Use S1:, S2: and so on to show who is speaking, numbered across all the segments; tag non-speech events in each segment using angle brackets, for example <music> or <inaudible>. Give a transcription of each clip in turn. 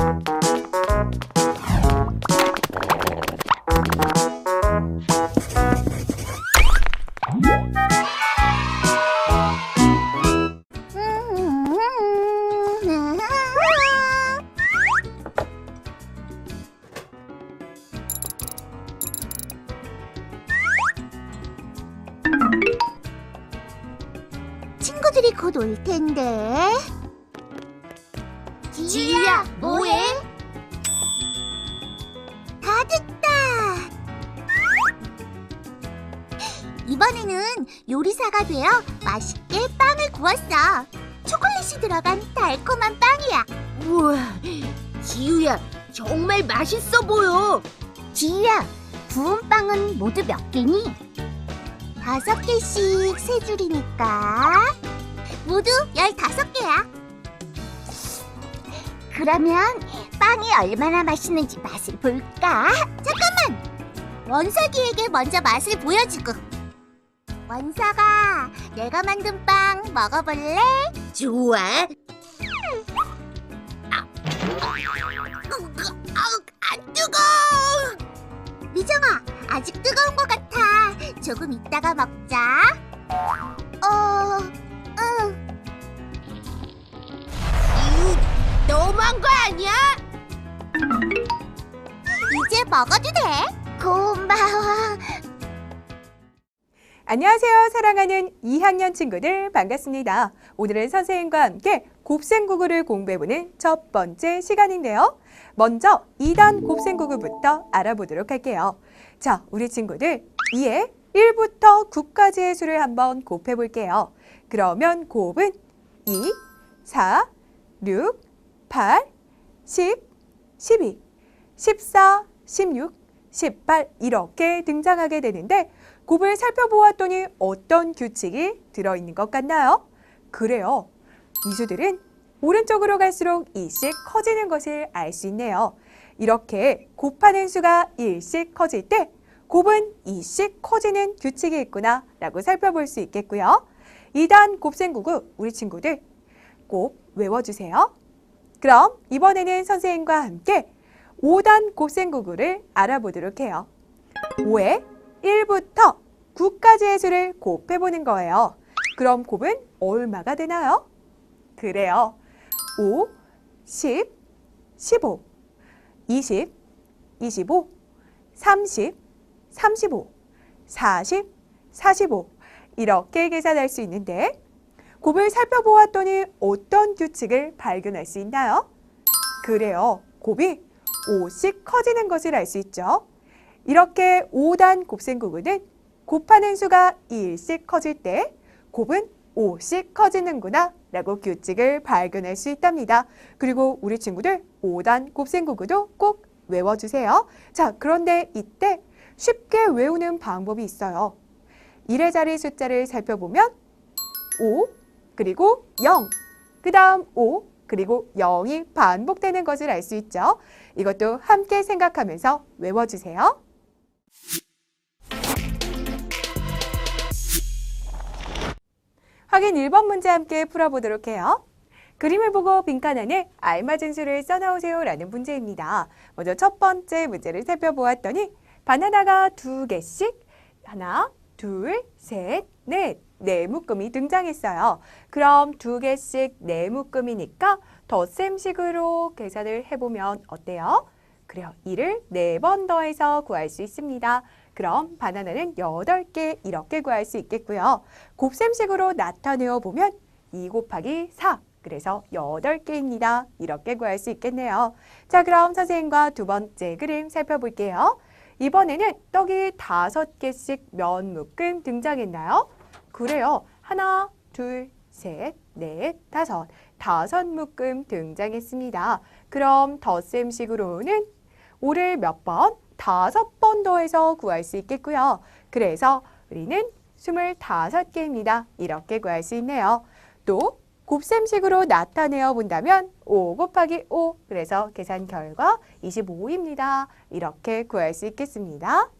S1: 친구 이번에는 요리사가 되어 맛있게 빵을 구웠어. 초콜릿이 들어간 달콤한 빵이야.
S2: 우와, 지유야, 정말 맛있어 보여.
S1: 지유야, 구운 빵은 모두 몇 개니? 다섯 개씩 세 줄이니까 모두 열다섯 개야. 그러면 빵이 얼마나 맛있는지 맛을 볼까? 잠깐만! 원석이에게 먼저 맛을 보여주고. 원석아, 내가 만든 빵 먹어볼래?
S2: 좋아.
S1: 안 뜨거! 미정아, 아직 뜨거운 것 같아. 조금 이따가 먹자. 어, 응.
S2: 너무한 거 아니야?
S1: 이제 먹어도 돼? 고마워.
S3: 안녕하세요. 사랑하는 2학년 친구들 반갑습니다. 오늘은 선생님과 함께 곱셈구구를 공부해보는 첫 번째 시간인데요. 먼저 2단 곱셈구구부터 알아보도록 할게요. 자, 우리 친구들 2에 1부터 9까지의 수를 한번 곱해볼게요. 그러면 곱은 2, 4, 6, 8, 10, 12, 14, 16, 18 이렇게 등장하게 되는데 곱을 살펴보았더니 어떤 규칙이 들어있는 것 같나요? 그래요. 이 수들은 오른쪽으로 갈수록 2씩 커지는 것을 알 수 있네요. 이렇게 곱하는 수가 1씩 커질 때 곱은 2씩 커지는 규칙이 있구나 라고 살펴볼 수 있겠고요. 2단 곱셈구구 우리 친구들 꼭 외워주세요. 그럼 이번에는 선생님과 함께 5단 곱셈구구를 알아보도록 해요. 5에 1부터 9까지의 수를 곱해보는 거예요. 그럼 곱은 얼마가 되나요? 그래요. 5, 10, 15, 20, 25, 30, 35, 40, 45 이렇게 계산할 수 있는데 곱을 살펴보았더니 어떤 규칙을 발견할 수 있나요? 그래요. 곱이 5씩 커지는 것을 알 수 있죠. 이렇게 5단 곱셈구구는 곱하는 수가 2씩 커질 때 곱은 5씩 커지는구나 라고 규칙을 발견할 수 있답니다. 그리고 우리 친구들 5단 곱셈구구도 꼭 외워주세요. 자, 그런데 이때 쉽게 외우는 방법이 있어요. 1의 자리 숫자를 살펴보면 5, 그리고 0, 그 다음 5, 그리고 0이 반복되는 것을 알 수 있죠. 이것도 함께 생각하면서 외워주세요. 확인 1번 문제 함께 풀어보도록 해요. 그림을 보고 빈칸 안에 알맞은 수를 써놓으세요 라는 문제입니다. 먼저 첫 번째 문제를 살펴보았더니 바나나가 두 개씩 하나, 둘, 셋, 넷, 네 묶음이 등장했어요. 그럼 두 개씩 네 묶음이니까 덧셈식으로 계산을 해보면 어때요? 그래요. 이를 네 번 더해서 구할 수 있습니다. 그럼 바나나는 여덟 개 이렇게 구할 수 있겠고요. 곱셈식으로 나타내어 보면 2 곱하기 4. 그래서 여덟 개입니다. 이렇게 구할 수 있겠네요. 자, 그럼 선생님과 두 번째 그림 살펴볼게요. 이번에는 떡이 다섯 개씩 몇 묶음 등장했나요? 그래요. 하나, 둘, 셋, 넷, 다섯. 다섯 묶음 등장했습니다. 그럼 덧셈식으로는 5를 몇 번? 다섯 번 더해서 구할 수 있겠고요. 그래서 우리는 25개입니다. 이렇게 구할 수 있네요. 또 곱셈식으로 나타내어 본다면 5 곱하기 5 그래서 계산 결과 25입니다. 이렇게 구할 수 있겠습니다.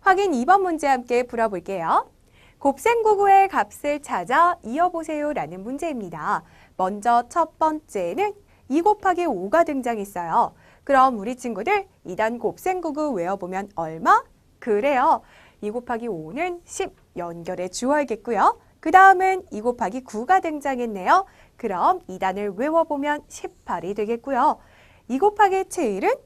S3: 확인 2번 문제 함께 풀어볼게요. 곱셈구구의 값을 찾아 이어보세요 라는 문제입니다. 먼저 첫 번째는 2 곱하기 5가 등장했어요. 그럼 우리 친구들 2단 곱셈구구 외워보면 얼마? 그래요. 2 곱하기 5는 10 연결해 주어야겠고요. 그 다음은 2 곱하기 9가 등장했네요. 그럼 2단을 외워보면 18이 되겠고요. 2 곱하기 7은?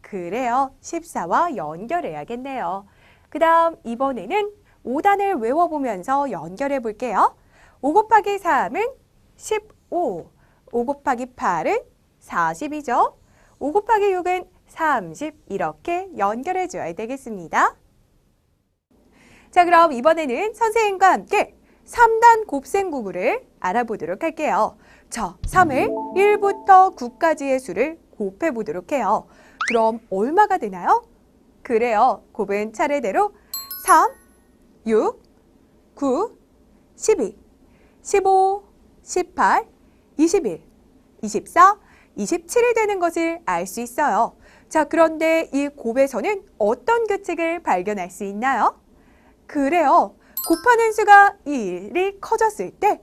S3: 그래요. 14와 연결해야겠네요. 그 다음 이번에는 5단을 외워보면서 연결해 볼게요. 5 곱하기 3은 15. 5 곱하기 8은 40이죠. 5 곱하기 6은 30. 이렇게 연결해 줘야 되겠습니다. 자, 그럼 이번에는 선생님과 함께 3단 곱셈구구를 알아보도록 할게요. 자, 3을 1부터 9까지의 수를 곱해 보도록 해요. 그럼 얼마가 되나요? 그래요. 곱은 차례대로 3, 6, 9, 12, 15, 18, 21, 24, 27이 되는 것을 알 수 있어요. 자, 그런데 이 곱에서는 어떤 규칙을 발견할 수 있나요? 그래요. 곱하는 수가 1이 커졌을 때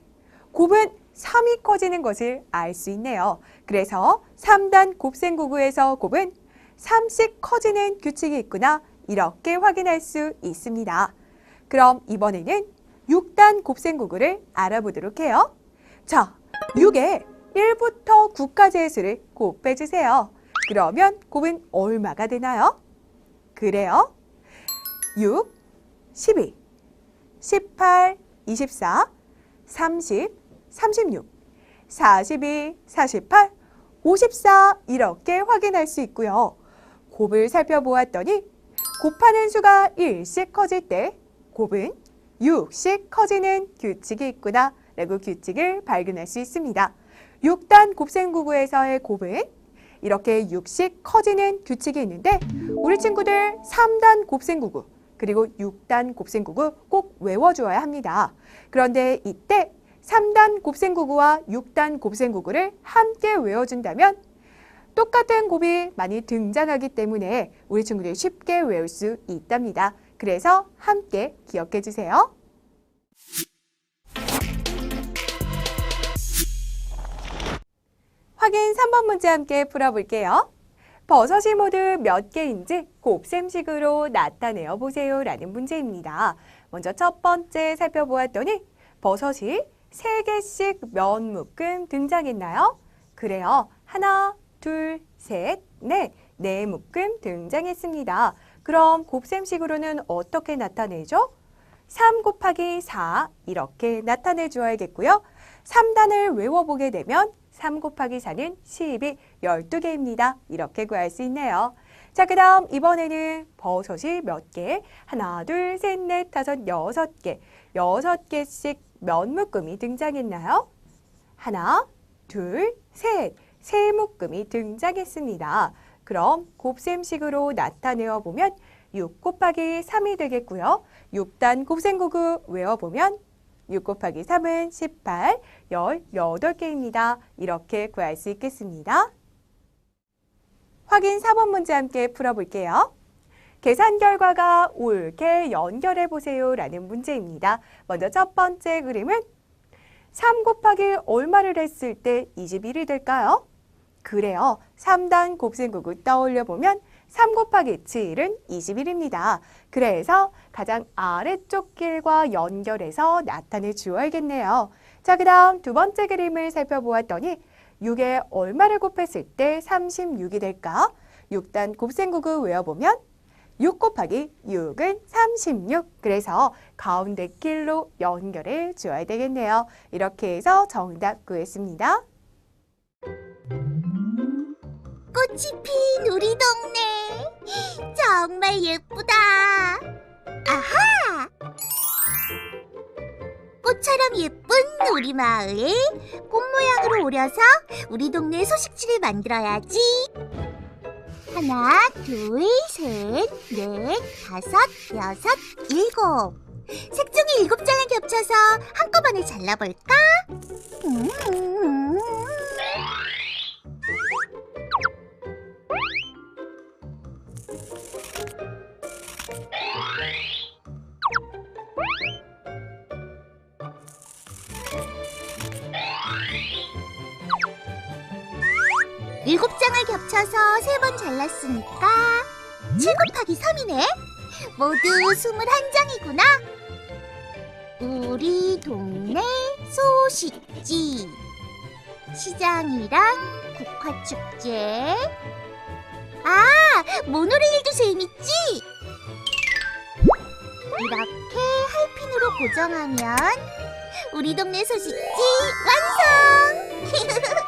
S3: 곱은 3이 커지는 것을 알 수 있네요. 그래서 3단 곱셈구구에서 곱은 3씩 커지는 규칙이 있구나 이렇게 확인할 수 있습니다. 그럼 이번에는 6단 곱셈구구를 알아보도록 해요. 자, 6에 1부터 9까지의 수를 곱해주세요. 그러면 곱은 얼마가 되나요? 그래요. 6, 12, 18, 24, 30, 36, 42, 48, 54 이렇게 확인할 수 있고요. 곱을 살펴보았더니 곱하는 수가 1씩 커질 때 곱은 6씩 커지는 규칙이 있구나 라고 규칙을 발견할 수 있습니다. 6단 곱셈구구에서의 곱은 이렇게 6씩 커지는 규칙이 있는데 우리 친구들 3단 곱셈구구 그리고 6단 곱셈구구 꼭 외워주어야 합니다. 그런데 이때 3단 곱셈구구와 6단 곱셈구구를 함께 외워준다면 똑같은 곱이 많이 등장하기 때문에 우리 친구들이 쉽게 외울 수 있답니다. 그래서 함께 기억해 주세요. 확인 3번 문제 함께 풀어볼게요. 버섯이 모두 몇 개인지 곱셈식으로 나타내어 보세요 라는 문제입니다. 먼저 첫 번째 살펴보았더니 버섯이 세개씩몇 묶음 등장했나요? 그래요. 하나, 둘, 셋, 넷, 네 묶음 등장했습니다. 그럼 곱셈식으로는 어떻게 나타내죠? 3 곱하기 4 이렇게 나타내 주어야겠고요. 3단을 외워보게 되면 3 곱하기 4는 12, 12개입니다. 이렇게 구할 수 있네요. 자, 그 다음 이번에는 버섯이 몇 개? 하나, 둘, 셋, 넷, 다섯, 여섯 개. 여섯 개씩 몇 묶음이 등장했나요? 하나, 둘, 셋. 세 묶음이 등장했습니다. 그럼 곱셈식으로 나타내어 보면 6 곱하기 3이 되겠고요. 6단 곱셈구구 외워보면 6 곱하기 3은 18, 18개입니다. 이렇게 구할 수 있겠습니다. 확인 4번 문제 함께 풀어볼게요. 계산 결과가 옳게 연결해 보세요 라는 문제입니다. 먼저 첫 번째 그림은 3 곱하기 얼마를 했을 때 21이 될까요? 그래요. 3단 곱셈구구 떠올려 보면 3 곱하기 7은 21입니다. 그래서 가장 아래쪽 길과 연결해서 나타내 주어야겠네요. 자, 그 다음 두 번째 그림을 살펴보았더니 6에 얼마를 곱했을 때 36이 될까? 6단 곱셈구구 외워보면 6 곱하기 6은 36. 그래서 가운데 길로 연결해 주어야 되겠네요. 이렇게 해서 정답 구했습니다.
S1: 꽃이 핀 우리 동네 <gasps> 정말 예쁘다. 아하! 꽃처럼 예쁜 우리 마을 꽃 모양으로 오려서 우리 동네 소식지를 만들어야지. 하나, 둘, 셋, 넷, 다섯, 여섯, 일곱. 색종이 일곱 장을 겹쳐서 한꺼번에 잘라볼까? 음. 일곱 장을 겹쳐서 세 번 잘랐으니까 7 곱하기 3이네. 모두 21장이구나. 우리 동네 소식지. 시장이랑 국화축제. 아, 모노레일도 재밌지? 이렇게 할핀으로 고정하면 우리 동네 소식지 완성! <laughs>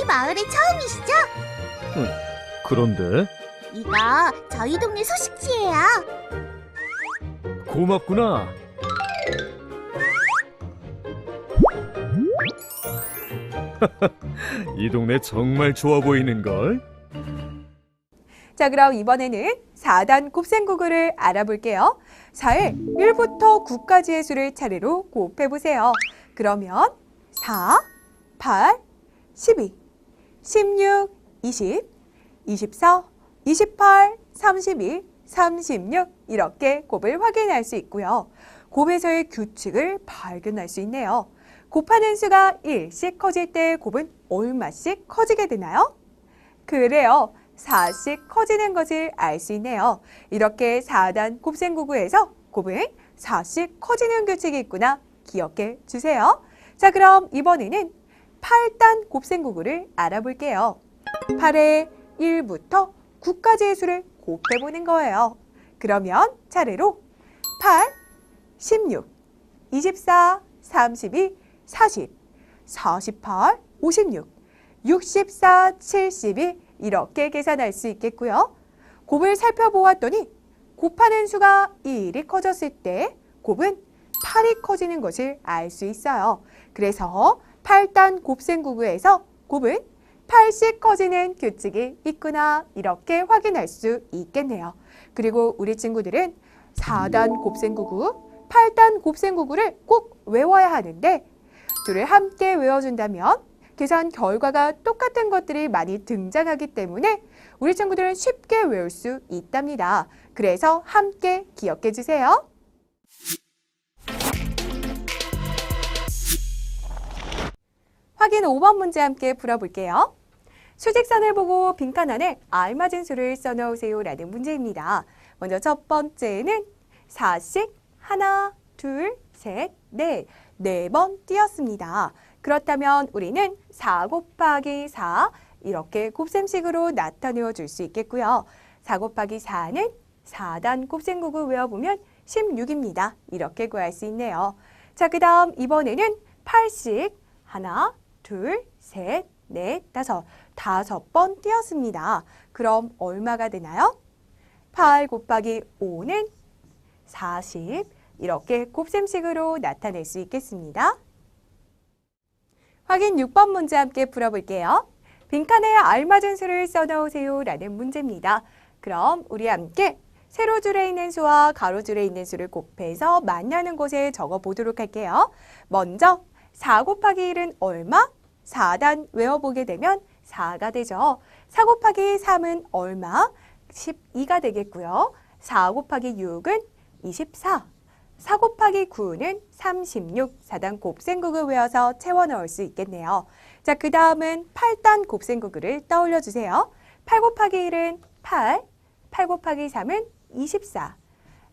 S1: 저희 마을에 처음이시죠?
S4: 그런데
S1: 이거 저희 동네 소식지예요.
S4: 고맙구나. <laughs> 이 동네 정말 좋아 보이는 걸.
S3: 자, 그럼 이번에는 4단 곱셈구구를 알아볼게요. 4의 1부터 9까지의 수를 차례로 곱해보세요. 그러면 4, 8, 12, 16, 20, 24, 28, 31, 36 이렇게 곱을 확인할 수 있고요. 곱에서의 규칙을 발견할 수 있네요. 곱하는 수가 1씩 커질 때 곱은 얼마씩 커지게 되나요? 그래요. 4씩 커지는 것을 알 수 있네요. 이렇게 4단 곱셈구구에서 곱은 4씩 커지는 규칙이 있구나 기억해 주세요. 자, 그럼 이번에는 8단 곱셈구구를 알아볼게요. 8의 1부터 9까지의 수를 곱해보는 거예요. 그러면 차례로 8, 16, 24, 32, 40, 48, 56, 64, 72 이렇게 계산할 수 있겠고요. 곱을 살펴보았더니 곱하는 수가 1이 커졌을 때 곱은 8이 커지는 것을 알 수 있어요. 그래서 8단 곱셈구구에서 곱은 8씩 커지는 규칙이 있구나 이렇게 확인할 수 있겠네요. 그리고 우리 친구들은 4단 곱셈구구, 8단 곱셈구구를 꼭 외워야 하는데 둘을 함께 외워준다면 계산 결과가 똑같은 것들이 많이 등장하기 때문에 우리 친구들은 쉽게 외울 수 있답니다. 그래서 함께 기억해 주세요. 확인 5번 문제 함께 풀어볼게요. 수직선을 보고 빈칸 안에 알맞은 수를 써넣으세요 라는 문제입니다. 먼저 첫 번째는 4씩 하나, 둘, 셋, 넷, 네 번 띄었습니다. 그렇다면 우리는 4 곱하기 4 이렇게 곱셈식으로 나타내어 줄 수 있겠고요. 4 곱하기 4는 4단 곱셈구구 외워보면 16입니다. 이렇게 구할 수 있네요. 자, 그 다음 이번에는 8씩 하나, 둘, 셋, 넷, 다섯, 다섯 번 띄었습니다. 그럼 얼마가 되나요? 8 곱하기 5는 40 이렇게 곱셈식으로 나타낼 수 있겠습니다. 확인 6번 문제 함께 풀어볼게요. 빈칸에 알맞은 수를 써넣으세요 라는 문제입니다. 그럼 우리 함께 세로줄에 있는 수와 가로줄에 있는 수를 곱해서 만나는 곳에 적어보도록 할게요. 먼저 4 곱하기 1은 얼마? 4단 외워보게 되면 4가 되죠. 4 곱하기 3은 얼마? 12가 되겠고요. 4 곱하기 6은 24. 4 곱하기 9는 36. 4단 곱셈구구 외워서 채워 넣을 수 있겠네요. 자, 그 다음은 8단 곱셈구구를 떠올려 주세요. 8 곱하기 1은 8. 8 곱하기 3은 24.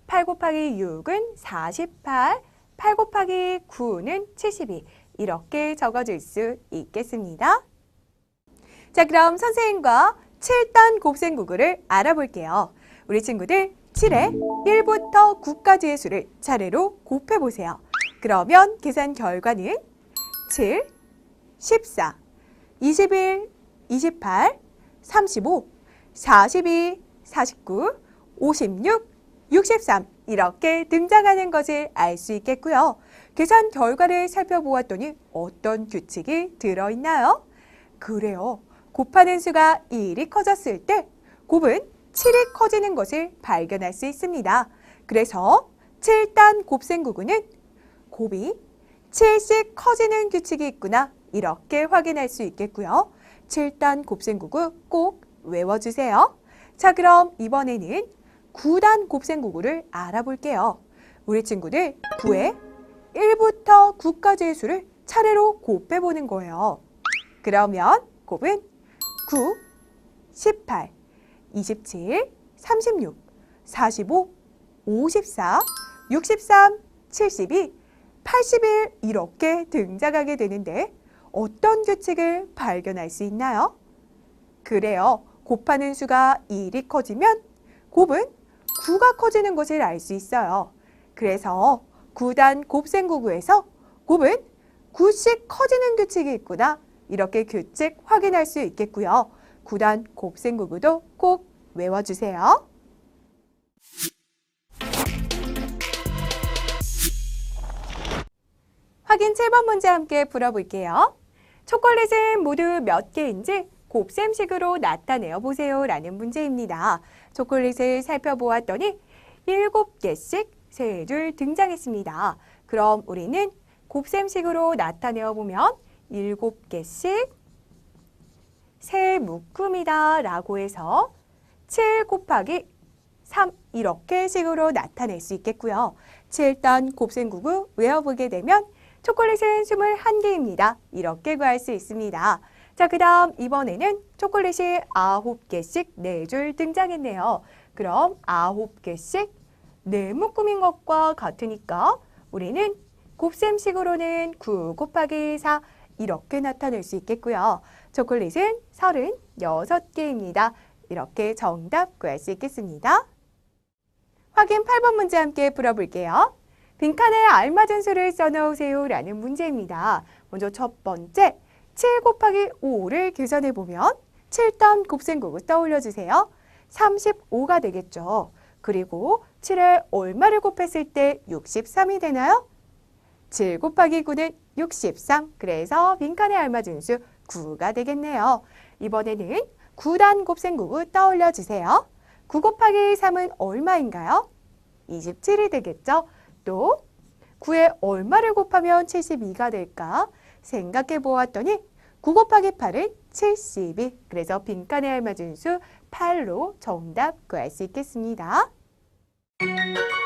S3: 8 곱하기 6은 48. 8 곱하기 9는 72. 이렇게 적어줄 수 있겠습니다. 자, 그럼 선생님과 7단 곱셈구구를 알아볼게요. 우리 친구들 7에 1부터 9까지의 수를 차례로 곱해보세요. 그러면 계산 결과는 7, 14, 21, 28, 35, 42, 49, 56, 63 이렇게 등장하는 것을 알 수 있겠고요. 계산 결과를 살펴보았더니 어떤 규칙이 들어있나요? 그래요. 곱하는 수가 1이 커졌을 때 곱은 7이 커지는 것을 발견할 수 있습니다. 그래서 7단 곱셈구구는 곱이 7씩 커지는 규칙이 있구나 이렇게 확인할 수 있겠고요. 7단 곱셈구구 꼭 외워주세요. 자 그럼 이번에는 9단 곱셈구구를 알아볼게요. 우리 친구들 9에 1부터 9까지의 수를 차례로 곱해보는 거예요. 그러면 곱은 9, 18, 27, 36, 45, 54, 63, 72, 81 이렇게 등장하게 되는데 어떤 규칙을 발견할 수 있나요? 그래요. 곱하는 수가 1이 커지면 곱은 9가 커지는 것을 알 수 있어요. 그래서 9단 곱셈구구에서 곱은 9씩 커지는 규칙이 있구나. 이렇게 규칙 확인할 수 있겠고요. 9단 곱셈구구도 꼭 외워주세요. 확인 7번 문제 함께 풀어볼게요. 초콜릿은 모두 몇 개인지 곱셈식으로 나타내어 보세요 라는 문제입니다. 초콜릿을 살펴보았더니 7개씩 세 줄 등장했습니다. 그럼 우리는 곱셈식으로 나타내어 보면 7개씩 세 묶음이다 라고 해서 7 곱하기 3 이렇게 식으로 나타낼 수 있겠고요. 7단 곱셈 구구 외워보게 되면 초콜릿은 21개입니다. 이렇게 구할 수 있습니다. 자, 그 다음 이번에는 초콜릿이 9개씩 4줄 등장했네요. 그럼 9개씩 4묶음인 것과 같으니까 우리는 곱셈식으로는 9 곱하기 4 이렇게 나타낼 수 있겠고요. 초콜릿은 36개입니다. 이렇게 정답 구할 수 있겠습니다. 확인 8번 문제 함께 풀어볼게요. 빈칸에 알맞은 수를 써넣으세요 라는 문제입니다. 먼저 첫 번째, 7 곱하기 5를 계산해 보면 7단 곱셈구구 떠올려 주세요. 35가 되겠죠. 그리고 7에 얼마를 곱했을 때 63이 되나요? 7 곱하기 9는 63. 그래서 빈칸에 알맞은 수 9가 되겠네요. 이번에는 9단 곱셈구구 떠올려 주세요. 9 곱하기 3은 얼마인가요? 27이 되겠죠. 또 9에 얼마를 곱하면 72가 될까? 생각해 보았더니 9 곱하기 8은 72. 그래서 빈칸에 알맞은 수 8로 정답 구할 수 있겠습니다. Música